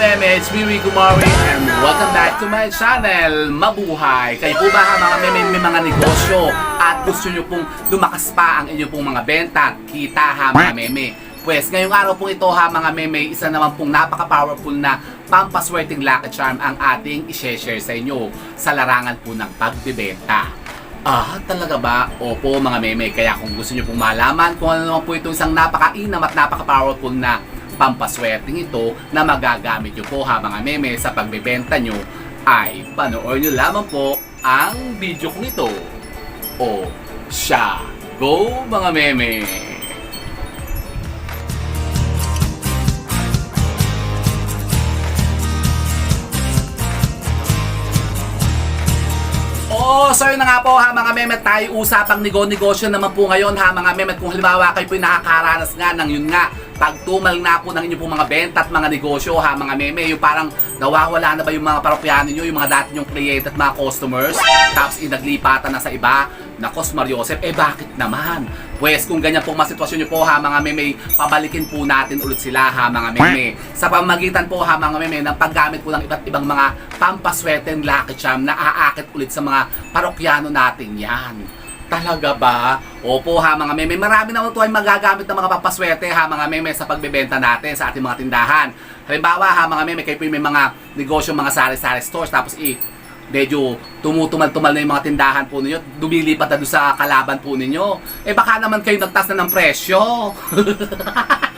meme, it's Rico Mori, and welcome back to my channel, Mabuhay! Kayo po ba mga meme, may mga negosyo at gusto nyo pong lumakas pa ang inyong pong mga benta kita ha, mga meme? Pues, ngayong araw pong ito ha, mga meme, isa naman pong napaka-powerful na pampaswerteng lucky charm ang ating i-share sa inyo sa larangan po ng pagbibenta. Ah, talaga ba? Opo mga meme, kaya kung gusto nyo pong malaman kung ano naman po itong isang napakainam at napaka-powerful na pampaswerteng ito na magagamit nyo po ha mga meme sa pagbebenta nyo ay panoorin nyo lamang po ang video kong ito. O siya, go mga meme! Oh, so yun na nga po ha mga meme, tayo usapang nego-negosyo naman po ngayon ha mga meme. Kung halimbawa kayo po nakakaranas nga ng yun nga, pagtumal na po ng inyong pong mga benta at mga negosyo ha mga meme, yung parang nawawala na ba yung mga parokyano nyo, yung mga dati nyong client at mga customers, tapos inaglipatan na sa iba, Nakos Mariosep, eh bakit naman? Pues kung ganyan pong masitwasyon nyo po ha mga meme, pabalikin po natin ulit sila ha mga meme. Sa pamagitan po ha mga meme ng paggamit po ng iba't ibang mga pampaswerte lucky charm na aakit ulit sa mga parokyano natin yan. Talaga ba? Opo ha mga meme, marami naman po ay magagamit ng mga pampaswerte ha mga meme sa pagbebenta natin sa ating mga tindahan. Halimbawa ha mga meme, kayo po may mga negosyo, mga sari-sari stores, tapos i medyo tumutumal-tumal na yung mga tindahan po ninyo, dumilipat na doon sa kalaban po ninyo. Eh baka naman kayo nagtas na ng presyo.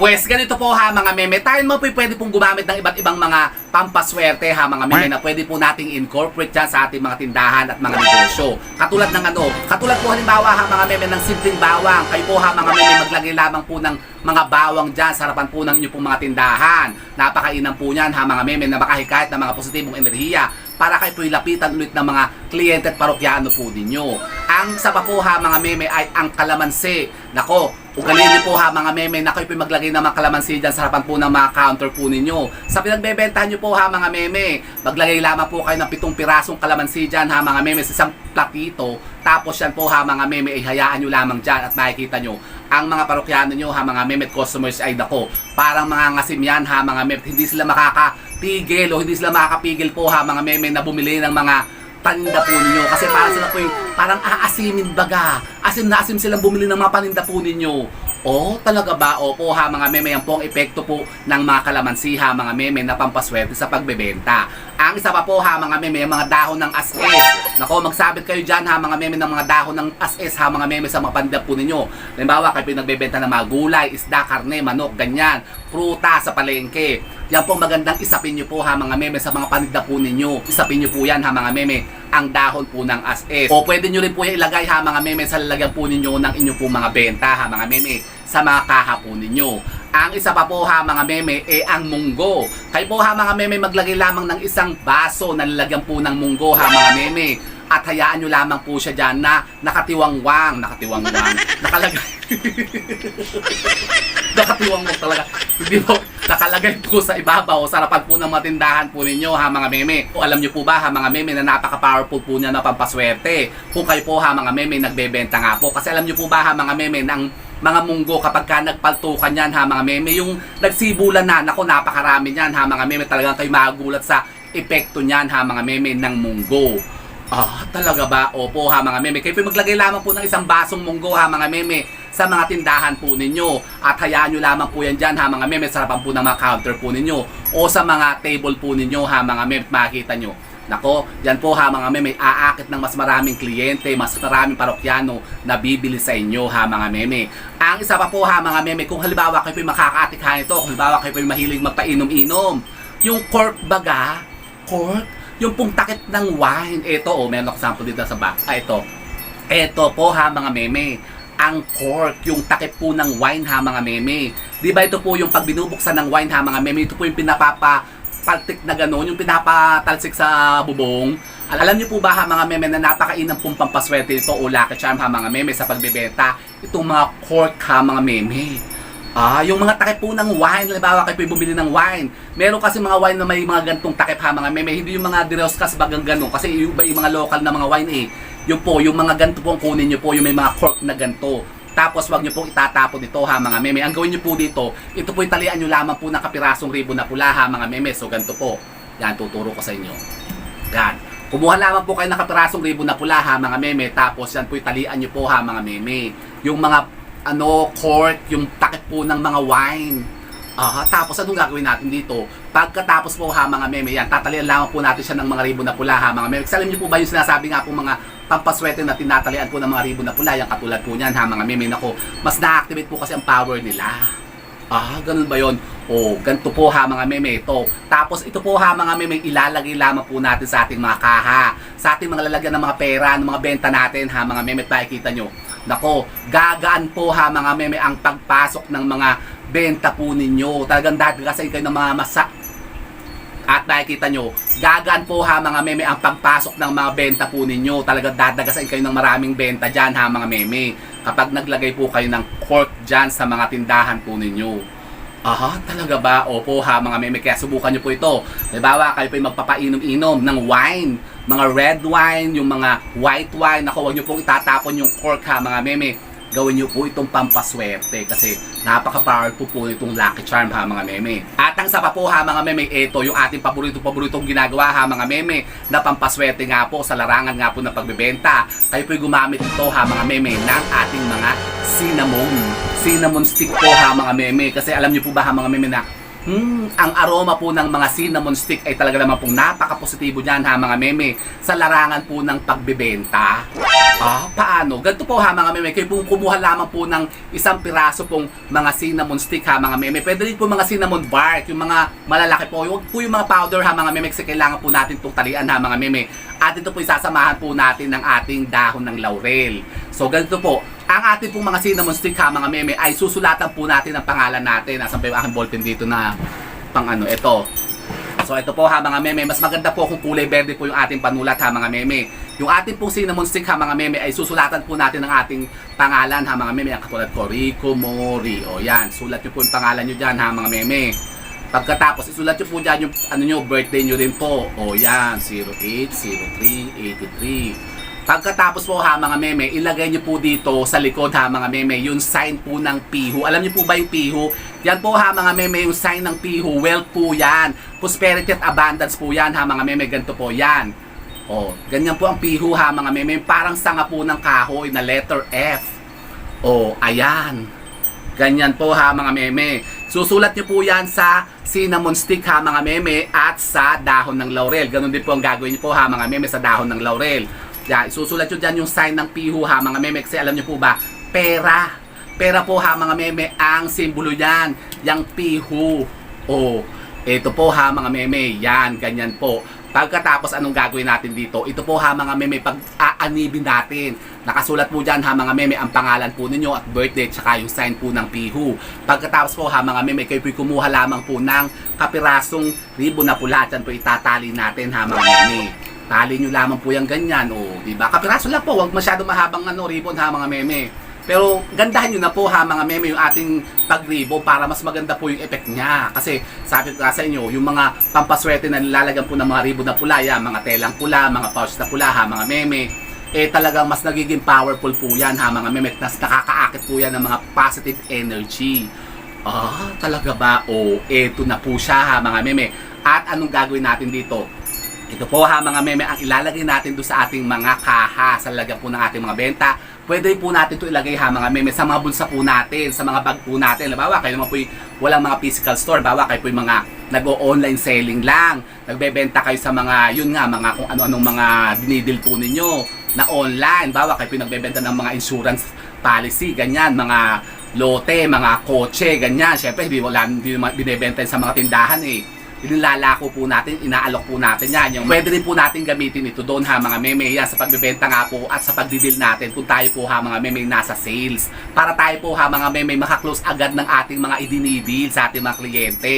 Pwes, ganito po ha mga meme. Tayo naman po pwede pong gumamit ng iba't ibang mga pampaswerte ha mga meme na pwede po nating incorporate dyan sa ating mga tindahan at mga negosyo. Katulad ng ano, katulad po halimbawa ha mga meme ng simpleng bawang. Kayo po ha mga meme maglagay lamang po ng mga bawang dyan sa harapan po ng inyong pong mga tindahan. Napakainam po niyan ha mga meme na makahikayat ng mga positibong enerhiya para kayo po'y lapitan ulit ng mga kliyente at parokyano po ninyo. Ang isa pa po ha mga meme ay ang kalamansi. Nako, ugalin niyo po ha mga meme na kayo po'y maglagay ng mga kalamansi dyan sa harapan po ng mga counter po ninyo. Sa pinagbebenta niyo po ha mga meme, maglagay lamang po kayo ng pitong pirasong kalamansi dyan ha mga meme sa isang platito. Tapos yan po ha mga meme ay hayaan nyo lamang dyan at makikita nyo ang mga parokyano nyo ha mga meme at customers ay dako. Parang mga ngasim yan ha mga meme. Hindi sila makakapigil o hindi sila makakapigil po ha mga meme na bumili ng mga paninda po ninyo. Kasi parang sila po yung parang aasimin baga. Asim na asim silang bumili ng mga paninda po ninyo. Oh, talaga ba? Opo ha mga meme, yan po ang epekto po ng mga kalamansi ha mga meme na pampaswerte sa pagbebenta. Ang isa pa po ha mga meme, mga dahon ng as-is. Nako, magsabit kayo dyan ha mga meme ng mga dahon ng as-is ha mga meme sa mga paninda po ninyo. Halimbawa, kayo pinagbebenta ng mga gulay, isda, karne, manok, ganyan, pruta sa palengke. Yan po magandang isapin nyo po ha mga meme sa mga paninda po ninyo. Isapin nyo po yan ha mga meme ang dahon po ng as-is. O pwede nyo rin po yan ilagay ha mga meme sa lalagyan po ninyo ng inyong po mga benta ha mga meme sa mga kaha po ninyo. Ang isa pa po ha mga meme eh ang munggo. Kayo po ha mga meme maglagay lamang ng isang baso na lalagyan po ng munggo ha mga meme. At hayaan nyo lamang po siya dyan na nakatiwangwang, nakatiwangwang, nakalagay. nakatiwang mo talaga. Hindi po, nakalagay po sa ibabaw, sa harapan po ng mga tindahan po ninyo ha mga meme. O alam nyo po ba ha mga meme na napaka-powerful po niya na pampaswerte. Kung kayo po ha mga meme nagbebenta nga po. Kasi alam nyo po ba ha mga meme ng mga munggo kapag ka nagpaltukan yan ha mga meme. Yung nagsibulan na, nako napakarami yan ha mga meme. Talagang kayo magugulat sa epekto niyan ha mga meme ng munggo. Ah, talaga ba? Opo ha mga meme. Kayo po maglagay lamang po ng isang basong munggo ha mga meme sa mga tindahan po ninyo. At hayaan nyo lamang po yan dyan ha mga meme sa harapan po ng mga counter po ninyo. O sa mga table po ninyo ha mga meme. Makikita nyo. Nako, yan po ha mga meme, aakit ng mas maraming kliyente, mas maraming parokyano na bibili sa inyo ha mga meme. Ang isa pa po ha mga meme, kung halimbawa kayo po makakaatikhan ito, kung halimbawa kayo po mahilig magpainom-inom, yung cork baga, cork, yung pong takip ng wine. Ito, oh, meron ako sample dito sa back. Ah, ito. Ito po ha mga meme. Ang cork, yung takip po ng wine ha mga meme. Di ba ito po yung pag binubuksan ng wine ha mga meme, ito po yung pinapapa paltik na gano'n, yung pinapatalsik sa bubong. Al- Alam niyo po ba ha mga meme na napakainang pong pampaswerte ito o lucky charm ha mga meme sa pagbebenta? Itong mga cork ha mga meme. Ah, yung mga takip po ng wine, halimbawa kayo po bumili ng wine. Meron kasi mga wine na may mga gantong takip ha mga meme, hindi yung mga diroskas bagang gano'n kasi yung, yung mga local na mga wine eh. Yung po, yung mga ganto po ang kunin nyo po, yung may mga cork na ganto. Tapos wag nyo pong itatapon ito ha mga meme. Ang gawin nyo po dito, ito po talian nyo lamang po ng kapirasong ribbon na pula ha mga meme. So ganito po. Yan, tuturo ko sa inyo. Yan. Kumuha lamang po kayo ng kapirasong ribbon na pula ha mga meme. Tapos yan po talian nyo po ha mga meme. Yung mga ano, cork, yung takip po ng mga wine. Aha, tapos anong gagawin natin dito? Pagkatapos po ha mga meme, yan, tatalian lamang po natin siya ng mga ribbon na pula ha mga meme. Kasi alam niyo po ba yung sinasabi nga po mga pampaswerte na tinatalian po ng mga ribbon na pula, yan katulad po niyan ha mga meme. Nako, mas na-activate po kasi ang power nila. Ah, ganun ba yon? Oh, ganito po ha mga meme ito. Tapos ito po ha mga meme, ilalagay lamang po natin sa ating mga kaha. Sa ating mga lalagyan ng mga pera, ng mga benta natin ha mga meme, pakikita nyo. Nako, gagaan po ha mga meme ang pagpasok ng mga benta po ninyo. Talagang dadagasan kayo ng mga masa at nakikita nyo, gagaan po ha mga meme ang pagpasok ng mga benta po ninyo. Talagang dadagasan kayo ng maraming benta dyan ha mga meme. Kapag naglagay po kayo ng cork dyan sa mga tindahan po ninyo. Aha, talaga ba? Opo ha mga meme, kaya subukan nyo po ito. Halimbawa, kayo po magpapainom-inom ng wine. Mga red wine, yung mga white wine. Ako, huwag nyo pong itatapon yung cork ha mga meme. Gawin nyo po itong pampaswerte kasi napaka-powerful po itong Lucky Charm ha mga meme. At ang sa pa po ha mga meme, ito yung ating paborito-paboritong ginagawa ha mga meme na pampaswerte nga po sa larangan nga po ng pagbebenta. Kayo po'y gumamit ito ha mga meme ng ating mga cinnamon. Cinnamon stick po ha mga meme kasi alam niyo po ba ha mga meme na Hmm, ang aroma po ng mga cinnamon stick ay talaga naman pong napaka-positibo niyan ha mga meme sa larangan po ng pagbebenta. Ah, paano? Ganito po ha mga meme, kayo po kumuha lamang po ng isang piraso pong mga cinnamon stick ha mga meme. Pwede rin po mga cinnamon bark, yung mga malalaki po. Huwag po yung mga powder ha mga meme kasi kailangan po natin itong talian ha mga meme. At ito po isasamahan po natin ng ating dahon ng laurel. So ganito po, ang ating pong mga cinnamon stick ha mga meme ay susulatan po natin ang pangalan natin. Nasaan pa yung aking ballpen dito na pang ano, ito. So ito po ha mga meme, mas maganda po kung kulay berde po yung ating panulat ha mga meme. Yung ating pong cinnamon stick ha mga meme ay susulatan po natin ng ating pangalan ha mga meme. Ang katulad ko, Rico Mori. O yan, sulat nyo po yung pangalan nyo dyan ha mga meme. Pagkatapos, isulat nyo po dyan yung ano nyo, birthday nyo rin po. O yan, 080383. Pagkatapos po ha mga meme, ilagay nyo po dito sa likod ha mga meme, yung sign po ng piho. Alam nyo po ba yung piho? Yan po ha mga meme, yung sign ng piho. Wealth po yan. Prosperity at abundance po yan ha mga meme. Ganito po yan. O, ganyan po ang piho ha mga meme. Parang sanga po ng kahoy na letter F. O, ayan. Ganyan po ha mga meme. Susulat nyo po yan sa cinnamon stick ha mga meme at sa dahon ng laurel. Ganon din po ang gagawin nyo po ha mga meme sa dahon ng laurel. Yan, isusulat nyo dyan yung sign ng piho ha mga meme kasi alam nyo po ba, pera. Pera po ha mga meme ang simbolo yan, yung piho. O, ito po ha mga meme, yan, ganyan po. Pagkatapos anong gagawin natin dito? Ito po ha mga meme, pag aanibin natin. Nakasulat po dyan ha mga meme ang pangalan po ninyo at birthday tsaka yung sign po ng piho. Pagkatapos po ha mga meme, kayo po'y kumuha lamang po ng kapirasong ribbon na pula. Dyan po itatali natin ha mga meme. Tali nyo lamang po yung ganyan, o, di ba? Kapiraso lang po, wag masyado mahabang ano, ribbon ha mga meme. Pero gandahan nyo na po ha mga meme yung ating pagribo para mas maganda po yung effect niya. Kasi sabi ko sa inyo, yung mga pampaswerte na nilalagyan po ng mga ribbon na pula, yan, mga telang pula, mga pouch na pula ha mga meme, eh talagang mas nagiging powerful po yan ha mga meme. Mas nakakaakit po yan ng mga positive energy. Ah, talaga ba? O, eto na po siya ha mga meme. At anong gagawin natin dito? Ito po ha mga meme ang ilalagay natin do sa ating mga kaha sa lagyan po ng ating mga benta. Pwede po natin ito ilagay ha mga meme sa mga bulsa po natin, sa mga bag po natin. Halimbawa kayo naman po walang mga physical store. Bawa kayo po yung mga nag-o-online selling lang. Nagbebenta kayo sa mga, yun nga, mga kung ano-anong mga dinidil po ninyo na online. Bawa kayo po yung nagbebenta ng mga insurance policy, ganyan, mga lote, mga kotse, ganyan. Siyempre, hindi, wala, hindi binibenta sa mga tindahan eh inilalako po natin, inaalok po natin yan. Yung pwede rin po natin gamitin ito doon ha mga meme yan sa pagbebenta nga po at sa pagdideal natin kung tayo po ha mga meme nasa sales. Para tayo po ha mga meme makaklose agad ng ating mga idinidil sa ating mga kliyente.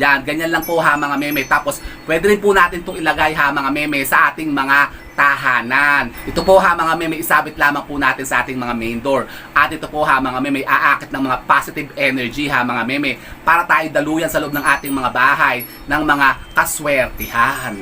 Yan, ganyan lang po ha mga meme. Tapos pwede rin po natin itong ilagay ha mga meme sa ating mga tahanan. Ito po ha mga meme, isabit lamang po natin sa ating mga main door. At ito po ha mga meme, aakit ng mga positive energy ha mga meme para tayo daluyan sa loob ng ating mga bahay ng mga kaswertihan.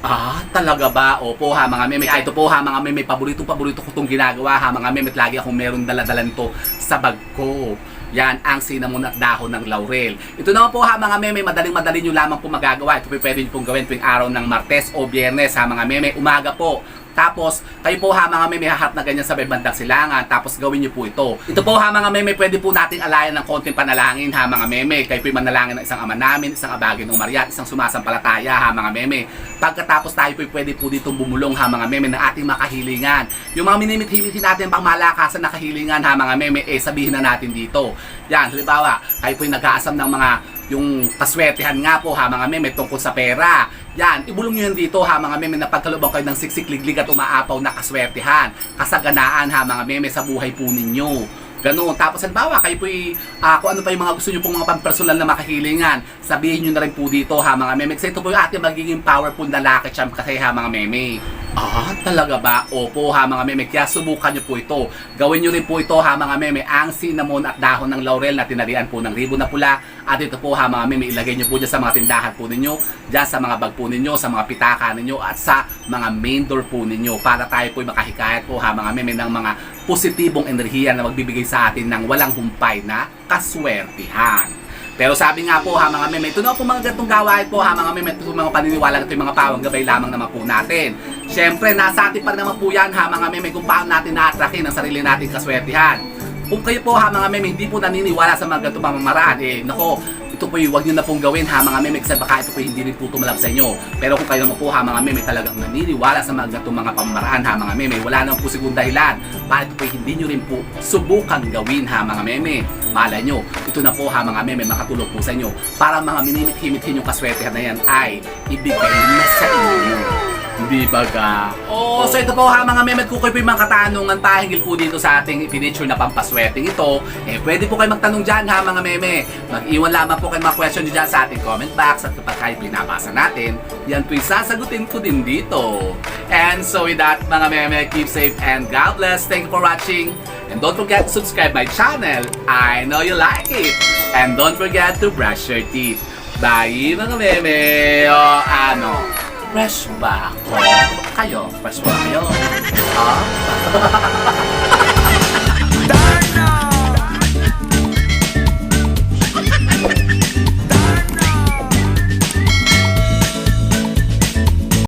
Ah, talaga ba? Opo ha mga meme. Ito po ha mga meme. Paborito paborito ko itong ginagawa ha mga meme. Lagi akong meron daladalan to sa bag ko. Yan ang cinnamon at dahon ng laurel. Ito naman po ha mga meme, madaling madali nyo lamang po magagawa. Ito po pwede nyo pong gawin tuwing araw ng Martes o Biyernes ha mga meme. Umaga po. Tapos, kayo po ha mga meme, hahat na ganyan sa may bandang silangan. Tapos gawin nyo po ito. Ito po ha mga meme, pwede po nating alayan ng konting panalangin ha mga meme. Kayo po manalangin ng isang ama namin, isang abagin ng Maria, isang sumasampalataya ha mga meme. Pagkatapos tayo po pwede po ditong bumulong ha mga meme ng ating makahilingan. Yung mga minimit-himit natin pang malakasan na kahilingan ha mga meme, eh sabihin na natin dito. Yan, halimbawa, kayo po yung nag-aasam ng mga yung paswertehan nga po ha mga meme tungkol sa pera. Yan, ibulong nyo yun dito ha mga meme na pagkalubang kayo ng siksik liglig at umaapaw na kaswertehan. Kasaganaan ha mga meme sa buhay po ninyo. Ganun. Tapos halimbawa, kayo po uh, kung ano pa yung mga gusto nyo pong mga pampersonal na makahilingan, sabihin nyo na rin po dito ha mga meme. Kasi ito po yung ating magiging powerful na lucky charm kasi ha mga meme. Ah, talaga ba? Opo ha mga meme. Kaya subukan nyo po ito. Gawin nyo rin po ito ha mga meme. Ang cinnamon at dahon ng laurel na tinalian po ng ribbon na pula. At ito po ha mga meme. Ilagay nyo po dyan sa mga tindahan po ninyo. Dyan sa mga bag po ninyo. Sa mga pitaka ninyo. At sa mga main door po ninyo. Para tayo po makahikayat po ha mga meme ng mga positibong enerhiya na magbibigay sa atin ng walang humpay na kaswertihan. Pero sabi nga po ha mga meme, ito na po mga gantong gawain po ha mga meme, ito po mga paniniwala, ito yung mga pawang gabay lamang naman po natin. Siyempre, nasa atin pa naman po yan ha mga meme kung paano natin na-attrakin ang sarili nating kaswertihan. Kung kayo po ha mga meme, hindi po naniniwala sa mga gantong pamamaraan, eh nako, ito po yung huwag nyo na pong gawin ha mga meme kasi baka ito po hindi rin po tumalab sa inyo. Pero kung kayo naman po ha mga meme talagang naniniwala sa mga gantong mga pamamaraan ha mga meme, wala naman po sigurong dahilan para ito po hindi nyo rin po subukan gawin ha mga meme. Malay nyo, ito na po ha mga meme makatulog po sa inyo para mga minimit-himit yung kaswertehan na yan ay ibigay na sa inyo. Di ba ga? Oh, so ito po ha mga meme, kung kayo po yung mga katanungan pahingil po dito sa ating piniture na pampaswerteng ito, eh pwede po kayo magtanong dyan ha mga meme. Mag-iwan lamang po kayo mga question dyan sa ating comment box at kapag kayo pinabasa natin, yan po yung sasagutin ko din dito. And so with that mga meme, keep safe and God bless. Thank you for watching. And don't forget to subscribe my channel. I know you like it. And don't forget to brush your teeth. Bye mga meme. O ano, fresh ba ako? Kayo, fresh ba kayo? Ha?